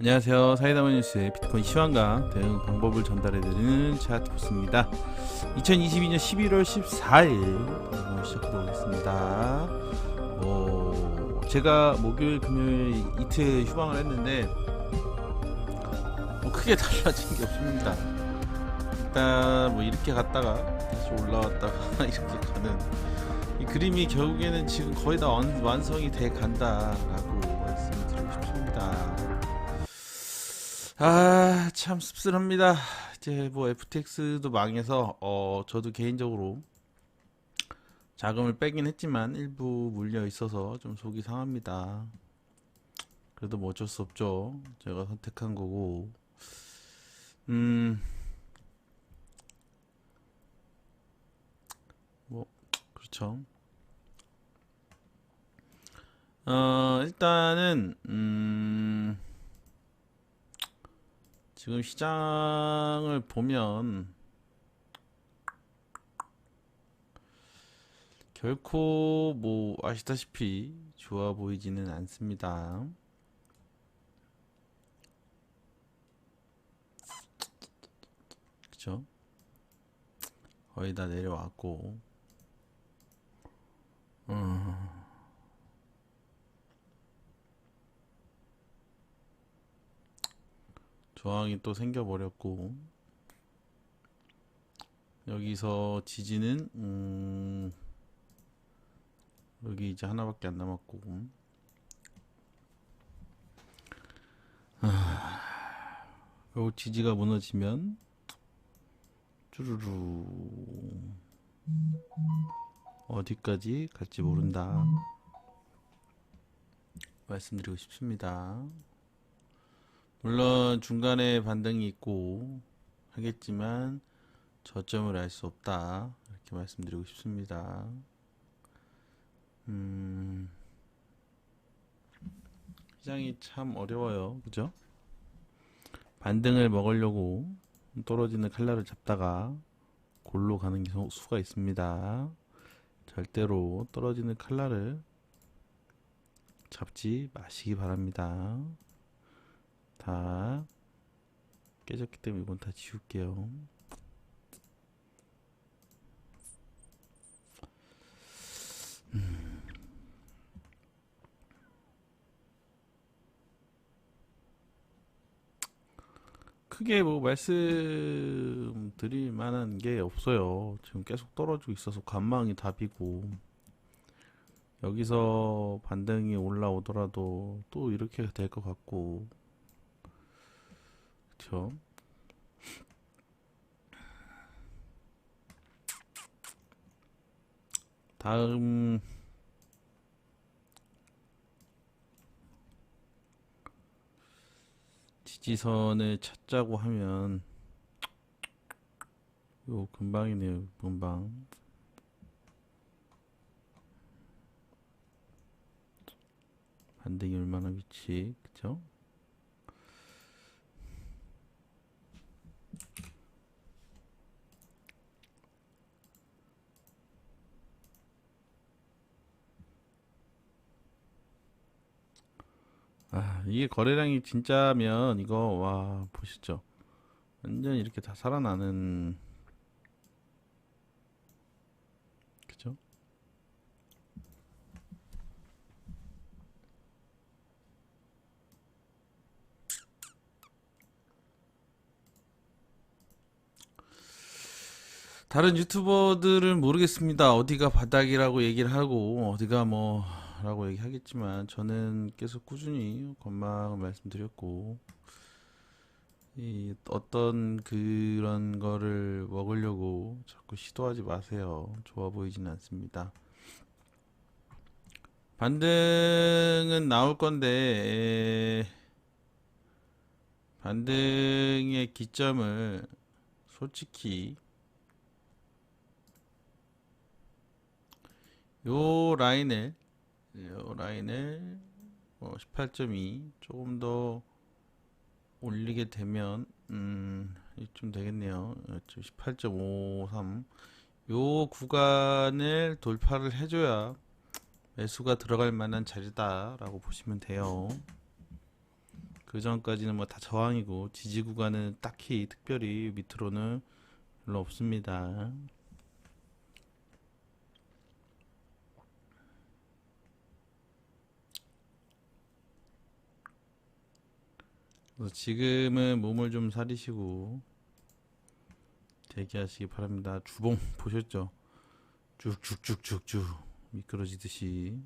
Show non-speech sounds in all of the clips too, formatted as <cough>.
안녕하세요. 사이다마 뉴스의 비트코인 시황과 대응 방법을 전달해드리는 차트포스입니다. 2022년 11월 14일 시작해보겠습니다. 어, 제가 목요일, 금요일 이틀 휴방을 했는데 뭐 크게 달라진 게 없습니다. 일단 뭐 이렇게 갔다가 다시 올라왔다가 <laughs> 이렇게 가는 이 그림이 결국에는 지금 거의 다 완, 완성이 돼 간다라고 아, 참 씁쓸합니다. 이제 뭐 FTX도 망해서 어 저도 개인적으로 자금을 빼긴 했지만 일부 물려 있어서 좀 속이 상합니다. 그래도 뭐 어쩔 수 없죠. 제가 선택한 거고. 음. 뭐 그렇죠. 어, 일단은 음 지금 시장을 보면 결코 뭐 아시다시피 좋아 보이지는 않습니다. 그쵸? 거의 다 내려왔고, 음, 저항이 또 생겨버렸고, 여기서 지지는, 음, 여기 이제 하나밖에 안 남았고, 요 지지가 무너지면, 쭈루루, 어디까지 갈지 모른다. 말씀드리고 싶습니다. 물론 중간에 반등이 있고 하겠지만 저점을 알 수 없다. 이렇게 말씀드리고 싶습니다. 음, 시장이 참 어려워요. 그죠? 반등을 먹으려고 떨어지는 칼날을 잡다가 골로 가는 게 수가 있습니다. 절대로 떨어지는 칼날을 잡지 마시기 바랍니다. 다 깨졌기 때문에 이건 다 지울게요. 음. 크게 뭐 말씀드릴 만한 게 없어요. 지금 계속 떨어지고 있어서 관망이 답이고 여기서 반등이 올라오더라도 또 이렇게 될 것 같고 그쵸? 다음 지지선을 찾자고 하면 요 금방이네요 금방 반등이 얼마나 위치 그쵸? 아, 이게 거래량이 진짜면 이거 와 보시죠. 완전 이렇게 다 살아나는 그죠? 다른 유튜버들은 모르겠습니다. 어디가 바닥이라고 얘기를 하고 어디가 뭐 라고 얘기하겠지만 저는 계속 꾸준히 건망을 말씀드렸고 이 어떤 그런 거를 먹으려고 자꾸 시도하지 마세요. 좋아 보이지는 않습니다. 반등은 나올 건데 에, 반등의 기점을 솔직히 요 라인을 요 라인을 어, 18.2 조금 더 올리게 되면 음, 좀 되겠네요. 18.53. 요 구간을 돌파를 해줘야 매수가 들어갈 만한 자리다 라고 보시면 돼요. 그 전까지는 뭐 다 저항이고 지지 구간은 딱히 특별히 밑으로는 별로 없습니다. 그래서 지금은 몸을 좀 사리시고 대기하시기 바랍니다. 주봉 <laughs> 보셨죠? 쭉쭉쭉쭉쭉 미끄러지듯이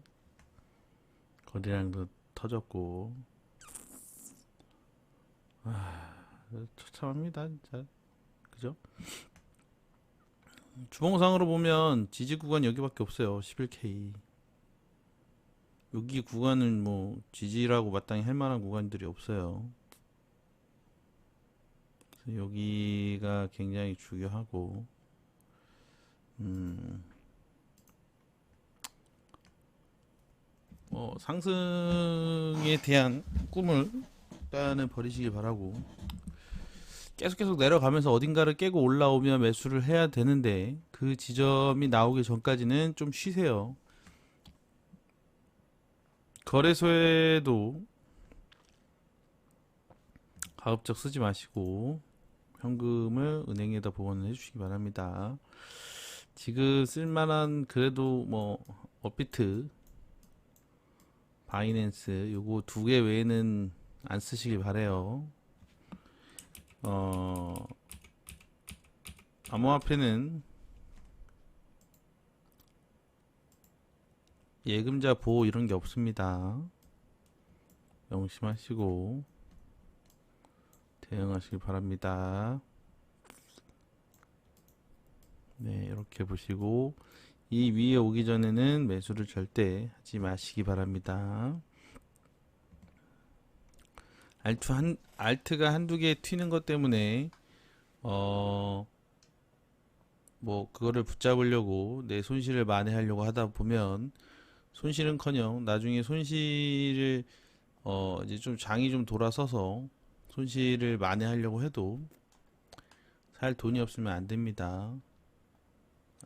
거래량도 터졌고 아 처참합니다 진짜 그죠? 주봉상으로 보면 지지 구간 여기밖에 없어요 11K 여기 구간은 뭐 지지라고 마땅히 할 만한 구간들이 없어요 여기가 굉장히 중요하고 음, 어, 상승에 대한 꿈을 일단은 버리시길 바라고 계속 계속 내려가면서 어딘가를 깨고 올라오면 매수를 해야 되는데 그 지점이 나오기 전까지는 좀 쉬세요. 거래소에도 가급적 쓰지 마시고 현금을 은행에다 보관을 해주시기 바랍니다. 지금 쓸만한 그래도 뭐 업비트, 바이낸스 요거 두 개 외에는 안 쓰시길 바래요. 어 암호화폐는 예금자 보호 이런 게 없습니다. 명심하시고 대응하시길 바랍니다. 네, 이렇게 보시고 이 위에 오기 전에는 매수를 절대 하지 마시기 바랍니다. 알트 한 알트가 한두 개 튀는 것 때문에 어 뭐 그거를 붙잡으려고 내 손실을 만회하려고 하다 보면 손실은커녕 나중에 손실을 어 이제 좀 장이 좀 돌아서서 손실을 만회하려고 해도 살 돈이 없으면 안 됩니다.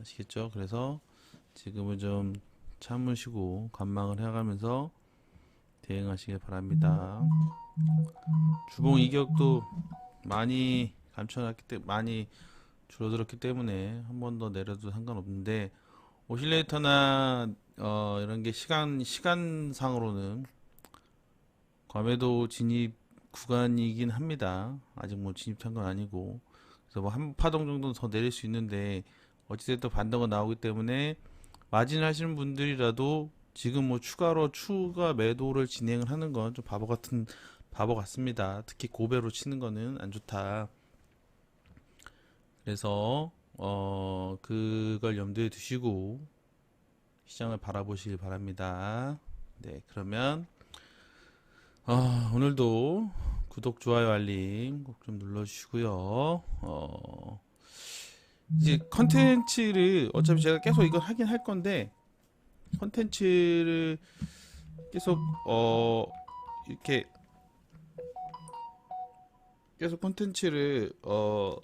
아시겠죠? 그래서 지금은 좀 참으시고 관망을 해가면서 대응하시길 바랍니다. 주봉 이격도 많이 감춰놨기 때문에 많이 줄어들었기 때문에 한 번 더 내려도 상관없는데 오실레이터나 어, 이런 게 시간 시간상으로는 과매도 진입 구간이긴 합니다. 아직 뭐 진입한 건 아니고 그래서 뭐 한 파동 정도는 더 내릴 수 있는데 어찌됐든 반등은 나오기 때문에 마진 하시는 분들이라도 지금 뭐 추가로 추가 매도를 진행을 하는 건 좀 바보 같은 바보 같습니다. 특히 고배로 치는 거는 안 좋다. 그래서 어 그걸 염두에 두시고 시장을 바라보시길 바랍니다. 네, 그러면 어, 오늘도 구독, 좋아요, 알림 꼭 좀 눌러주시고요. 어, 이제 컨텐츠를 어차피 제가 계속 이걸 하긴 할 건데 컨텐츠를 계속 어 이렇게 계속 컨텐츠를 어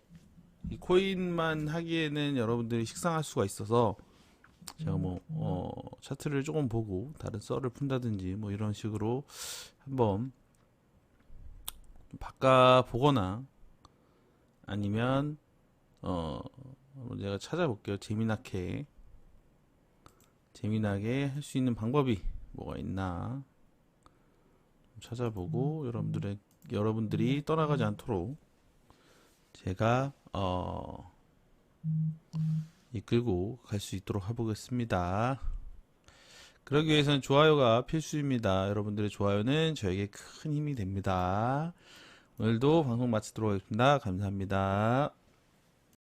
이 코인만 하기에는 여러분들이 식상할 수가 있어서 제가 뭐 어, 차트를 조금 보고 다른 썰을 푼다든지 뭐 이런 식으로 한번 바꿔 보거나 아니면 어 제가 찾아볼게요. 재미나게. 재미나게 할 수 있는 방법이 뭐가 있나? 찾아보고 여러분들의 여러분들이 떠나가지 않도록 제가 어 이끌고 갈 수 있도록 해보겠습니다. 그러기 위해서는 좋아요가 필수입니다. 여러분들의 좋아요는 저에게 큰 힘이 됩니다. 오늘도 방송 마치도록 하겠습니다. 감사합니다.